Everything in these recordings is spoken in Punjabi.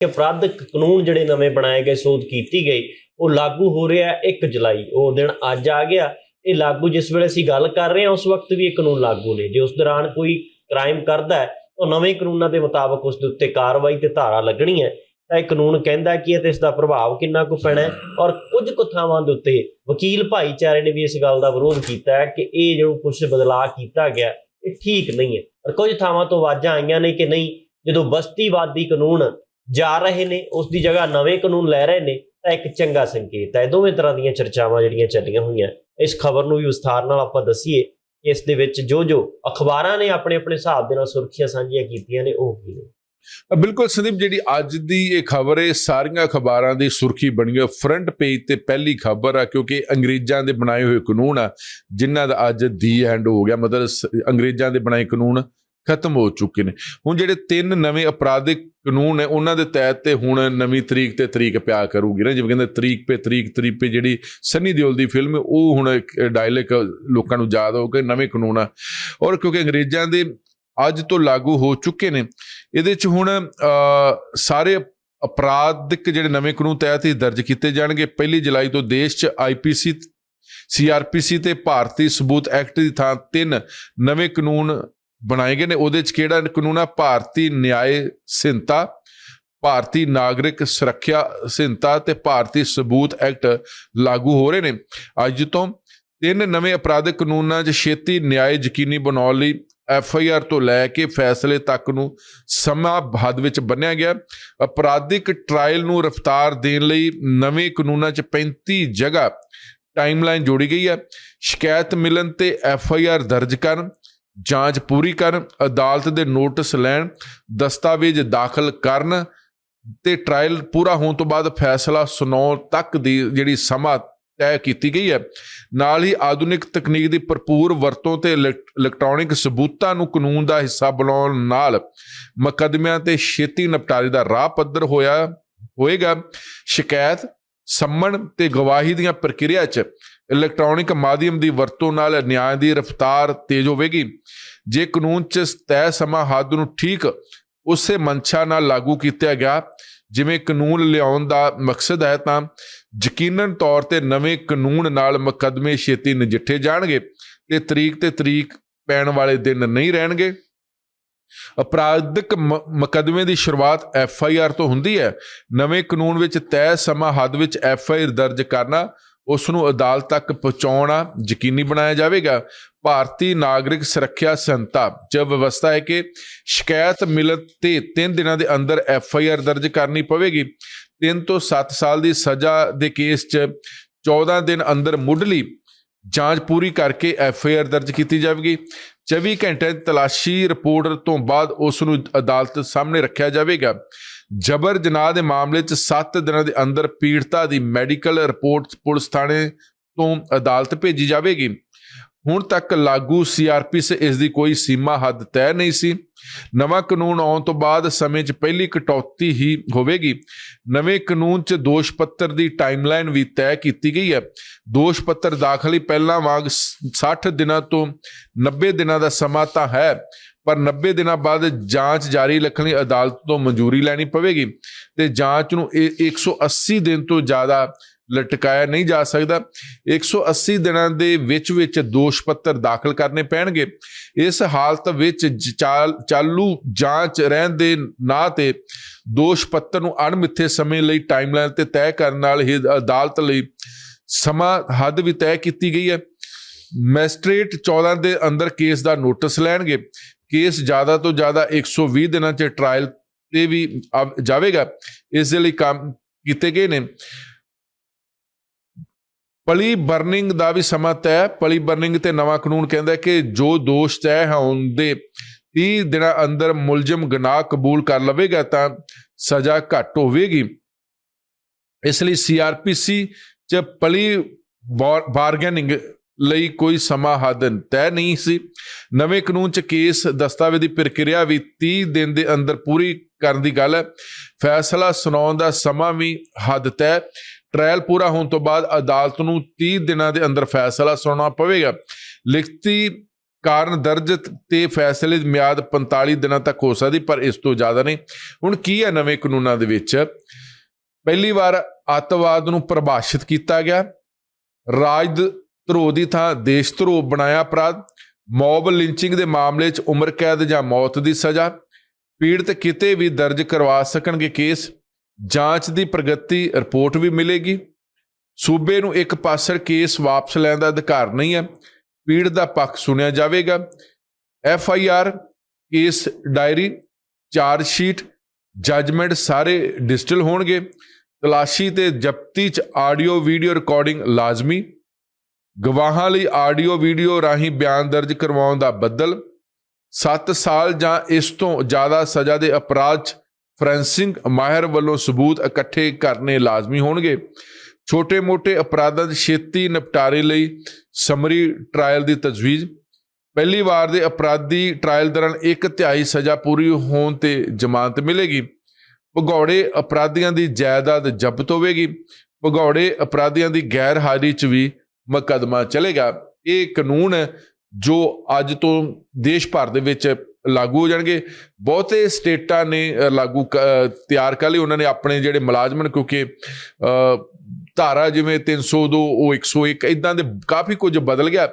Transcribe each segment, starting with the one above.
ਕਿ ਅਪਰਾਧਿਕ ਕਾਨੂੰਨ ਜਿਹੜੇ ਨਵੇਂ ਬਣਾਏ ਗਏ, ਸੋਧ ਕੀਤੀ ਗਈ, ਉਹ ਲਾਗੂ ਹੋ ਰਿਹਾ 1 ਜੁਲਾਈ। ਉਹ ਦਿਨ ਅੱਜ ਆ ਗਿਆ। ਇਹ ਲਾਗੂ ਜਿਸ ਵੇਲੇ ਅਸੀਂ ਗੱਲ ਕਰ ਰਹੇ ਹਾਂ, ਉਸ ਵਕਤ ਵੀ ਇਹ ਕਾਨੂੰਨ ਲਾਗੂ ਨੇ। ਜੇ ਉਸ ਦੌਰਾਨ ਕੋਈ ਕ੍ਰਾਈਮ ਕਰਦਾ ਹੈ, ਤਾਂ ਨਵੇਂ ਕਾਨੂੰਨਾਂ ਦੇ ਮੁਤਾਬਕ ਉਸ ਦੇ ਉੱਤੇ ਕਾਰਵਾਈ ਤੇ ਧਾਰਾ ਲੱਗਣੀ ਹੈ। ਤਾਂ ਇਹ ਕਾਨੂੰਨ ਕਹਿੰਦਾ ਕਿ ਇਹ ਤੇ ਇਸ ਦਾ ਪ੍ਰਭਾਵ ਕਿੰਨਾ ਕੁ ਪੈਣਾ ਹੈ ਔਰ ਕੁਝ ਕੁ ਥਾਵਾਂ ਦੇ ਉੱਤੇ ਵਕੀਲ ਭਾਈਚਾਰੇ ਨੇ ਵੀ ਇਸ ਗੱਲ ਦਾ ਵਿਰੋਧ ਕੀਤਾ ਹੈ ਕਿ ਇਹ ਜਿਹੜਾ ਕੁਝ ਬਦਲਾਅ ਕੀਤਾ ਗਿਆ, ਇਹ ਠੀਕ ਨਹੀਂ ਹੈ। ਪਰ ਕੁਝ ਥਾਵਾਂ ਤੋਂ ਆਵਾਜ਼ਾਂ ਆਈਆਂ ਨੇ ਕਿ ਨਹੀਂ, ਜਦੋਂ ਬਸਤੀਵਾਦੀ ਕਾਨੂੰਨ ਜਾ ਰਹੇ ਨੇ ਉਸ ਦੀ ਜਗ੍ਹਾ ਨਵੇਂ ਕਾਨੂੰਨ ਲੈ ਰਹੇ ਨੇ, ਤਾਂ ਇੱਕ ਚੰਗਾ ਸੰਕੇਤ ਹੈ। ਦੋਵੇਂ ਤਰ੍ਹਾਂ ਦੀਆਂ ਚਰਚਾਵਾਂ ਜਿਹੜੀਆਂ ਚੱਲੀਆਂ ਹੋਈਆਂ ਇਸ ਖਬਰ ਨੂੰ ਵੀ ਵਿਸਥਾਰ ਨਾਲ ਆਪਾਂ ਦਸੀਏ, ਕਿ ਇਸ ਦੇ ਵਿੱਚ ਜੋ ਜੋ ਅਖਬਾਰਾਂ ਨੇ ਆਪਣੇ ਆਪਣੇ ਹਿਸਾਬ ਦੇ ਨਾਲ ਸੁਰਖੀਆਂ ਸਾਂਝੀਆਂ ਕੀਤੀਆਂ ਨੇ, ਉਹ ਕੀ ਨੇ? ਬਿਲਕੁਲ ਸੰਦੀਪ, ਜਿਹੜੀ ਅੱਜ ਦੀ ਇਹ ਖਬਰ ਹੈ ਸਾਰੀਆਂ ਅਖਬਾਰਾਂ ਦੀ ਸੁਰਖੀ ਬਣੀ ਹੋਈ ਫਰੰਟ ਪੇਜ ਤੇ ਪਹਿਲੀ ਖਬਰ ਆ, ਕਿਉਂਕਿ ਅੰਗਰੇਜ਼ਾਂ ਦੇ ਬਣਾਏ ਹੋਏ ਕਾਨੂੰਨ ਆ, ਜਿਨ੍ਹਾਂ ਦਾ ਅੱਜ ਦੀ ਐਂਡ ਹੋ ਗਿਆ, ਮਤਲਬ ਅੰਗਰੇਜ਼ਾਂ ਦੇ ਬਣਾਏ ਕਾਨੂੰਨ। ਖਤਮ ਹੋ ਚੁੱਕੇ ਨੇ। ਹੁਣ ਜਿਹੜੇ ਤਿੰਨ ਨਵੇਂ ਅਪਰਾਧਿਕ ਕਾਨੂੰਨ ਨੇ ਉਹਨਾਂ ਦੇ ਤਹਿਤ ਤੇ ਹੁਣ ਨਵੀਂ ਤਰੀਕ ਤੇ ਤਰੀਕ ਪਿਆ ਕਰੂਗੀ ਨਾ। ਜਿਵੇਂ ਕਹਿੰਦੇ ਤਰੀਕ ਪੇ ਤਰੀਕ ਤਰੀਕ ਪੇ ਜਿਹੜੀ ਸਨੀ ਦਿਓਲ ਦੀ ਫਿਲਮ ਉਹ ਹੁਣ ਡਾਇਲੌਗ ਲੋਕਾਂ ਨੂੰ ਯਾਦ ਹੋਊਗਾ ਨਵੇਂ ਕਾਨੂੰਨ ਆ। ਔਰ ਕਿਉਂਕਿ ਅੰਗਰੇਜ਼ਾਂ ਦੇ ਅੱਜ ਤੋਂ ਲਾਗੂ ਹੋ ਚੁੱਕੇ ਨੇ ਇਹਦੇ ਚ ਹੁਣ ਅ, ਸਾਰੇ ਅਪਰਾਧਿਕ ਜਿਹੜੇ ਨਵੇਂ ਕਾਨੂੰਨ ਤਹਿਤ ਹੀ ਦਰਜ ਕੀਤੇ ਜਾਣਗੇ। ਪਹਿਲੀ ਜੁਲਾਈ ਤੋਂ ਦੇਸ਼ ਚ ਆਈਪੀਸੀ ਸੀਆਰਪੀਸੀ ਤੇ ਭਾਰਤੀ ਸਬੂਤ ਐਕਟ ਦੀ ਥਾਂ ਤਿੰਨ ਨਵੇਂ ਕਾਨੂੰਨ ਬਣਾਏ ਗਏ ਨੇ। ਉਹਦੇ ਚ ਕਿਹੜਾ ਕਾਨੂੰਨ ਆ ਭਾਰਤੀ ਨਿਆਏ ਸੰਹਿਤਾ, ਭਾਰਤੀ ਨਾਗਰਿਕ ਸੁਰੱਖਿਆ ਸੰਹਿਤਾ ਤੇ ਭਾਰਤੀ ਸਬੂਤ ਐਕਟ ਲਾਗੂ ਹੋ ਰਹੇ ਨੇ। ਅੱਜ ਤੋਂ ਤਿੰਨ ਨਵੇਂ ਅਪਰਾਧਿਕ ਕਾਨੂੰਨਾਂ 'ਚ ਛੇਤੀ ਨਿਆਂ ਯਕੀਨੀ ਬਣਾਉਣ ਲਈ ਐਫ ਆਈ ਆਰ ਤੋਂ ਲੈ ਕੇ ਫੈਸਲੇ ਤੱਕ ਨੂੰ ਸਮਾਂ ਬਾਅਦ ਵਿੱਚ ਬੰਨਿਆ ਗਿਆ। ਅਪਰਾਧਿਕ ਟ੍ਰਾਇਲ ਨੂੰ ਰਫਤਾਰ ਦੇਣ ਲਈ ਨਵੇਂ ਕਾਨੂੰਨਾਂ 'ਚ 35 ਜਗ੍ਹਾ ਟਾਈਮਲਾਈਨ ਜੋੜੀ ਗਈ ਹੈ। ਸ਼ਿਕਾਇਤ ਮਿਲਣ ਤੇ ਐਫ ਆਈ ਆਰ ਦਰਜ ਕਰਨ। ਜਾਂਚ ਪੂਰੀ ਕਰਨ, ਅਦਾਲਤ ਦੇ ਨੋਟਿਸ ਲੈਣ, ਦਸਤਾਵੇਜ਼ ਦਾਖਲ ਕਰਨ ਤੇ ਟ੍ਰਾਇਲ ਪੂਰਾ ਹੋਣ ਤੋਂ ਬਾਅਦ ਫੈਸਲਾ ਸੁਣਾਉਣ ਤੱਕ ਦੀ ਜਿਹੜੀ ਸਮਾਂ ਤੈਅ ਕੀਤੀ ਗਈ ਹੈ। ਨਾਲ ਹੀ ਆਧੁਨਿਕ ਤਕਨੀਕ ਦੀ ਭਰਪੂਰ ਵਰਤੋਂ ਤੇ ਇਲੈਕ- ਇਲੈਕਟ੍ਰੋਨਿਕ ਸਬੂਤਾਂ ਨੂੰ ਕਾਨੂੰਨ ਦਾ ਹਿੱਸਾ ਬਣਾਉਣ ਨਾਲ ਮੁਕੱਦਮਿਆਂ ਤੇ ਛੇਤੀ ਨਿਪਟਾਰੇ ਦਾ ਰਾਹ ਪੱਧਰ ਹੋਇਆ, ਹੋਏਗਾ। ਸ਼ਿਕਾਇਤ ਸੰਮਣ ਤੇ ਗਵਾਹੀ ਦੀਆਂ ਪ੍ਰਕਿਰਿਆ 'ਚ ਇਲੈਕਟ੍ਰੋਨਿਕ ਮਾਧਿਅਮ ਦੀ ਵਰਤੋਂ ਨਾਲ ਨਿਆਂ ਦੀ ਰਫ਼ਤਾਰ ਤੇਜ਼ ਹੋਵੇਗੀ। ਜੇ ਕਾਨੂੰਨ 'ਚ ਤੈਅ ਸਮਾਂ ਹੱਦ ਨੂੰ ਠੀਕ ਉਸੇ ਮਨਸ਼ਾ ਨਾਲ ਲਾਗੂ ਕੀਤਾ ਗਿਆ, ਜਿਵੇਂ ਕਾਨੂੰਨ ਲਿਆਉਣ ਦਾ ਮਕਸਦ ਹੈ ਤਾਂ ਯਕੀਨਨ ਤੌਰ ਤੇ ਨਵੇਂ ਕਾਨੂੰਨ ਨਾਲ ਮੁਕੱਦਮੇ ਛੇਤੀ ਨਜਿੱਠੇ ਜਾਣਗੇ ਤੇ ਤਰੀਕ ਤੇ ਤਰੀਕ ਪੈਣ ਵਾਲੇ ਦਿਨ ਨਹੀਂ ਰਹਿਣਗੇ। ਅਪਰਾਧਿਕ ਮ- ਮੁਕੱਦਮੇ ਦੀ ਸ਼ੁਰੂਆਤ ਐਫ ਆਈ ਆਰ ਤੋਂ ਹੁੰਦੀ ਹੈ। ਨਵੇਂ ਕਾਨੂੰਨ ਵਿੱਚ ਤੈਅ ਸਮਾਂ ਹੱਦ ਵਿੱਚ ਐਫ ਆਈ ਆਰ ਦਰਜ ਕਰਨਾ ਉਸ ਨੂੰ ਅਦਾਲਤ ਤੱਕ ਪਹੁੰਚਾਉਣਾ ਯਕੀਨੀ ਬਣਾਇਆ ਜਾਵੇਗਾ। ਭਾਰਤੀ ਨਾਗਰਿਕ ਸੁਰੱਖਿਆ ਸੰਤਾ ਚ ਵਿਵਸਥਾ ਹੈ ਕਿ ਸ਼ਿਕਾਇਤ ਮਿਲਣ ਤੇ 3 ਦਿਨਾਂ ਦੇ ਅੰਦਰ ਐਫ ਆਈ ਆਰ ਦਰਜ ਕਰਨੀ ਪਵੇਗੀ। 3 ਤੋਂ 7 ਸਾਲ ਦੀ ਸਜ਼ਾ ਦੇ ਕੇਸ 'ਚ 14 ਦਿਨ ਅੰਦਰ ਮੁੱਢਲੀ ਜਾਂਚ ਪੂਰੀ ਕਰਕੇ ਐਫ ਆਈ ਆਰ ਦਰਜ ਕੀਤੀ ਜਾਵੇਗੀ। 24 ਘੰਟੇ ਦੀ ਤਲਾਸ਼ੀ ਰਿਪੋਰਟ ਤੋਂ ਬਾਅਦ ਉਸ ਨੂੰ ਅਦਾਲਤ ਸਾਹਮਣੇ ਰੱਖਿਆ ਜਾਵੇਗਾ। ਜਬਰ ਜਨਾਹ ਦੇ ਮਾਮਲੇ 'ਚ 7 ਦਿਨਾਂ ਦੇ ਅੰਦਰ ਪੀੜਤਾ ਦੀ ਮੈਡੀਕਲ ਰਿਪੋਰਟ ਪੁਲਿਸ ਥਾਣੇ ਤੋਂ ਅਦਾਲਤ ਭੇਜੀ ਜਾਵੇਗੀ। ਹੁਣ ਤੱਕ ਲਾਗੂ ਸੀਆਰਪੀ ਸੇ ਇਸ ਦੀ ਕੋਈ ਸੀਮਾ ਹੱਦ ਤੈਅ ਨਹੀਂ ਸੀ। ਨਵਾਂ ਕਾਨੂੰਨ ਆਉਣ ਤੋਂ ਬਾਅਦ ਸਮੇਂ 'ਚ ਪਹਿਲੀ ਕਟੌਤੀ ਹੀ ਹੋਵੇਗੀ। ਨਵੇਂ ਕਾਨੂੰਨ 'ਚ ਦੋਸ਼ ਪੱਤਰ ਦੀ ਟਾਈਮਲਾਈਨ ਵੀ ਤੈਅ ਕੀਤੀ ਗਈ ਹੈ। ਦੋਸ਼ ਪੱਤਰ ਦਾਖਲੀ ਪਹਿਲਾਂ ਵਾਂਗ ਸ- 60 ਦਿਨਾਂ ਤੋਂ 90 ਦਿਨਾਂ ਦਾ ਸਮਾਂ ਤਾਂ ਹੈ, ਪਰ 90 ਦਿਨਾਂ ਬਾਅਦ ਜਾਂਚ ਜਾਰੀ ਰੱਖਣ ਲਈ ਅਦਾਲਤ ਤੋਂ ਮਨਜ਼ੂਰੀ ਲੈਣੀ ਪਵੇਗੀ ਤੇ ਜਾਂਚ ਨੂੰ ਇਹ 180 ਦਿਨ ਤੋਂ ਜ਼ਿਆਦਾ ਲਟਕਾਇਆ ਨਹੀਂ ਜਾ ਸਕਦਾ। 180 ਦਿਨਾਂ ਦੇ ਵਿੱਚ ਵਿੱਚ ਦੋਸ਼ ਪੱਤਰ ਦਾਖਲ ਕਰਨੇ ਪੈਣਗੇ। ਇਸ ਹਾਲਤ ਵਿੱਚ ਚਾਲ- ਚਾਲੂ ਜਾਂਚ ਰਹਿਣ ਦੇ ਨਾਂ ਤੇ ਦੋਸ਼ ਪੱਤਰ ਨੂੰ ਅਣਮਿੱਥੇ ਸਮੇਂ ਲਈ ਟਾਈਮਲਾਈਨ ਤੇ ਤੈਅ ਕਰਨ ਨਾਲ ਹੀ ਅਦਾਲਤ ਲਈ ਸਮਾਂ ਹੱਦ ਵੀ ਤੈਅ ਕੀਤੀ ਗਈ ਹੈ। ਮੈਸਟ੍ਰੇਟ 14 ਦੇ ਅੰਦਰ ਕੇਸ ਦਾ ਨੋਟਿਸ ਲੈਣਗੇ। ਕੇਸ ਜ਼ਿਆਦਾ ਤੋਂ ਜ਼ਿਆਦਾ 120 ਦਿਨਾਂ 'ਚ ਟ੍ਰਾਇਲ ਤੇ ਵੀ ਆਵ- ਜਾਵੇਗਾ। ਇਸ ਦੇ ਲਈ ਕੰਮ ਕੀਤੇ ਗਏ ਨੇ। ਪਲੀ ਬਰਨਿੰਗ ਦਾ ਵੀ ਸਮਾਂ ਤੈਅ ਪਲੀ ਬਰਨਿੰਗ ਤੇ ਨਵਾਂ ਕਾਨੂੰਨ ਕਹਿੰਦਾ ਕਿ ਜੋ ਦੋਸ਼ ਤੈਅ ਹੋਣ ਦੇ 30 ਦਿਨਾਂ ਅੰਦਰ ਮੁਲਜ਼ਮ ਗੁਨਾਹ ਕਬੂਲ ਕਰ ਲਵੇਗਾ ਤਾਂ ਸਜ਼ਾ ਘੱਟ ਹੋਵੇਗੀ। ਇਸ ਲਈ ਸੀਆਰਪੀਸੀ ਚ ਪਲੀ ਬਾਰਗੇਨਿੰਗ ਲਈ ਕੋਈ ਸਮਾਂ ਹੱਦ ਤੈਅ ਨਹੀਂ ਸੀ। ਨਵੇਂ ਕਾਨੂੰਨ ਚ ਕੇਸ ਦਸਤਾਵੇਜ਼ ਦੀ ਪ੍ਰਕਿਰਿਆ ਵੀ 30 ਦਿਨ ਦੇ ਅੰਦਰ ਪੂਰੀ ਕਰਨ ਦੀ ਗੱਲ ਹੈ। ਫੈਸਲਾ ਸੁਣਾਉਣ ਦਾ ਸਮਾਂ ਵੀ ਹੱਦ ਤੈਅ ਟ੍ਰਾਇਲ ਪੂਰਾ ਹੋਣ ਤੋਂ ਬਾਅਦ ਅਦਾਲਤ ਨੂੰ 30 ਦਿਨਾਂ ਦੇ ਅੰਦਰ ਫੈਸਲਾ ਸੁਣਾਉਣਾ ਪਵੇਗਾ। ਲਿਖਤੀ ਕਾਰਨ ਦਰਜ ਤੇ ਫੈਸਲੇ ਦੀ ਮਿਆਦ 45 ਦਿਨਾਂ ਤੱਕ ਹੋ ਸਕਦੀ, ਪਰ ਇਸ ਤੋਂ ਜ਼ਿਆਦਾ ਨਹੀਂ। ਹੁਣ ਕੀ ਹੈ ਨਵੇਂ ਕਾਨੂੰਨਾਂ ਦੇ ਵਿੱਚ? ਪਹਿਲੀ ਵਾਰ ਅੱਤਵਾਦ ਨੂੰ ਪਰਿਭਾਸ਼ਿਤ ਕੀਤਾ ਗਿਆ। ਰਾਜ ਧਰੋਹ ਦੀ ਥਾਂ ਦੇਸ਼ ਧਰੋਹ ਬਣਾਇਆ ਅਪਰਾਧ। ਮੌਬ ਲਿੰਚਿੰਗ ਦੇ ਮਾਮਲੇ 'ਚ ਉਮਰ ਕੈਦ ਜਾਂ ਮੌਤ ਦੀ ਸਜ਼ਾ। ਪੀੜਤ ਕਿਤੇ ਵੀ ਦਰਜ ਕਰਵਾ ਸਕਣਗੇ ਕੇਸ। ਜਾਂਚ ਦੀ ਪ੍ਰਗਤੀ ਰਿਪੋਰਟ ਵੀ ਮਿਲੇਗੀ। ਸੂਬੇ ਨੂੰ ਇੱਕ ਪਾਸਰ ਕੇਸ ਵਾਪਸ ਲੈਣ ਦਾ ਅਧਿਕਾਰ ਨਹੀਂ ਹੈ। ਪੀੜਤ ਦਾ ਪੱਖ ਸੁਣਿਆ ਜਾਵੇਗਾ। F I R, case diary, charge sheet, judgement ਸਾਰੇ ਡਿਜੀਟਲ ਹੋਣਗੇ। ਤਲਾਸ਼ੀ ਤੇ ਜ਼ਬਤੀ ਚ ਆਡੀਓ ਵੀਡੀਓ ਰਿਕਾਰਡਿੰਗ ਲਾਜ਼ਮੀ। ਗਵਾਹਾਂ ਲਈ ਆਡੀਓ ਵੀਡੀਓ ਰਾਹੀਂ ਬਿਆਨ ਦਰਜ ਕਰਵਾਉਣ ਦਾ ਬਦਲ। 7 ਸਾਲ ਜਾਂ ਇਸ ਤੋਂ ਜ਼ਿਆਦਾ ਸਜ਼ਾ ਦੇ ਅਪਰਾਧ 'ਚ ਫੋਰੈਂਸਿਕ ਮਾਹਿਰ ਵੱਲੋਂ ਸਬੂਤ ਇਕੱਠੇ ਕਰਨੇ ਲਾਜ਼ਮੀ ਹੋਣਗੇ। ਛੋਟੇ-ਮੋਟੇ ਅਪਰਾਧਾਂ ਦੇ ਛੇਤੀ ਨਿਪਟਾਰੇ ਲਈ ਸਮਰੀ ਟ੍ਰਾਇਲ ਦੀ ਤਜਵੀਜ਼। ਪਹਿਲੀ ਵਾਰ ਦੇ ਅਪਰਾਧੀ ਟ੍ਰਾਇਲ ਦੌਰਾਨ ਇੱਕ ਤਿਹਾਈ ਸਜ਼ਾ ਪੂਰੀ ਹੋਣ ਤੇ ਜ਼ਮਾਨਤ ਮਿਲੇਗੀ। ਭਗੌੜੇ ਅਪਰਾਧੀਆਂ ਦੀ ਜਾਇਦਾਦ ਜ਼ਬਤ ਹੋਵੇਗੀ। ਭਗੌੜੇ ਅਪਰਾਧੀਆਂ ਦੀ ਗੈਰ ਹਾਜ਼ਰੀ 'ਚ ਵੀ ਮੁਕੱਦਮਾ ਚੱਲੇਗਾ। ਇਹ ਕਾਨੂੰਨ ਜੋ ਅੱਜ ਤੋਂ ਦੇਸ਼ ਭਰ ਦੇ ਵਿੱਚ ਲਾਗੂ ਹੋ ਜਾਣਗੇ। ਬਹੁਤੇ ਸਟੇਟਾਂ ਨੇ ਲਾਗੂ ਤਿਆਰ ਕਰ ਲਈ ਉਹਨਾਂ ਨੇ ਆਪਣੇ ਜਿਹੜੇ ਮੁਲਾਜ਼ਮਾਂ ਨੂੰ ਕਿਉਂਕਿ ਧਾਰਾ ਜਿਵੇਂ 302 ਉਹ 101 ਇਦਾਂ ਦੇ ਕਾਫੀ ਕੁਝ ਬਦਲ ਗਿਆ।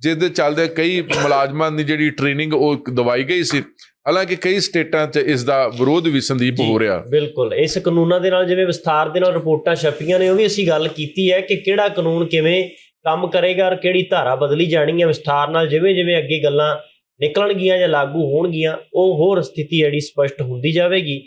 ਜਿਹਦੇ ਚੱਲਦੇ ਕਈ ਮੁਲਾਜ਼ਮਾਂ ਦੀ ਜਿਹੜੀ ਟ੍ਰੇਨਿੰਗ ਉਹ ਦਵਾਈ ਗਈ ਸੀ। ਹਾਲਾਂਕਿ ਕਈ ਸਟੇਟਾਂ 'ਚ ਇਸ ਦਾ ਵਿਰੋਧ ਵੀ ਸੰਦੀਪ ਹੋ ਰਿਹਾ। ਬਿਲਕੁਲ। ਇਸ ਕਾਨੂੰਨਾਂ ਦੇ ਨਾਲ ਜਿਵੇਂ ਵਿਸਥਾਰ ਦੇ ਨਾਲ ਰਿਪੋਰਟਾਂ ਛਪੀਆਂ ਨੇ ਉਹ ਵੀ ਅਸੀਂ ਗੱਲ ਕੀਤੀ ਹੈ ਕਿ ਕਿਹੜਾ ਕਾਨੂੰਨ ਕਿਵੇਂ ਕੰਮ ਕਰੇਗਾ ਔਰ ਕਿਹੜੀ ਧਾਰਾ ਬਦਲੀ ਜਾਣੀ ਹੈ। ਵਿਸਥਾਰ ਨਾਲ ਜਿਵੇਂ ਜਿਵੇਂ ਅੱਗੇ ਗੱਲਾਂ ਨਿਕਲਣਗੀਆਂ ਜਾਂ ਲਾਗੂ ਹੋਣਗੀਆਂ ਉਹ ਹੋਰ ਸਥਿਤੀ ਜਿਹੜੀ ਸਪਸ਼ਟ ਹੁੰਦੀ ਜਾਵੇਗੀ।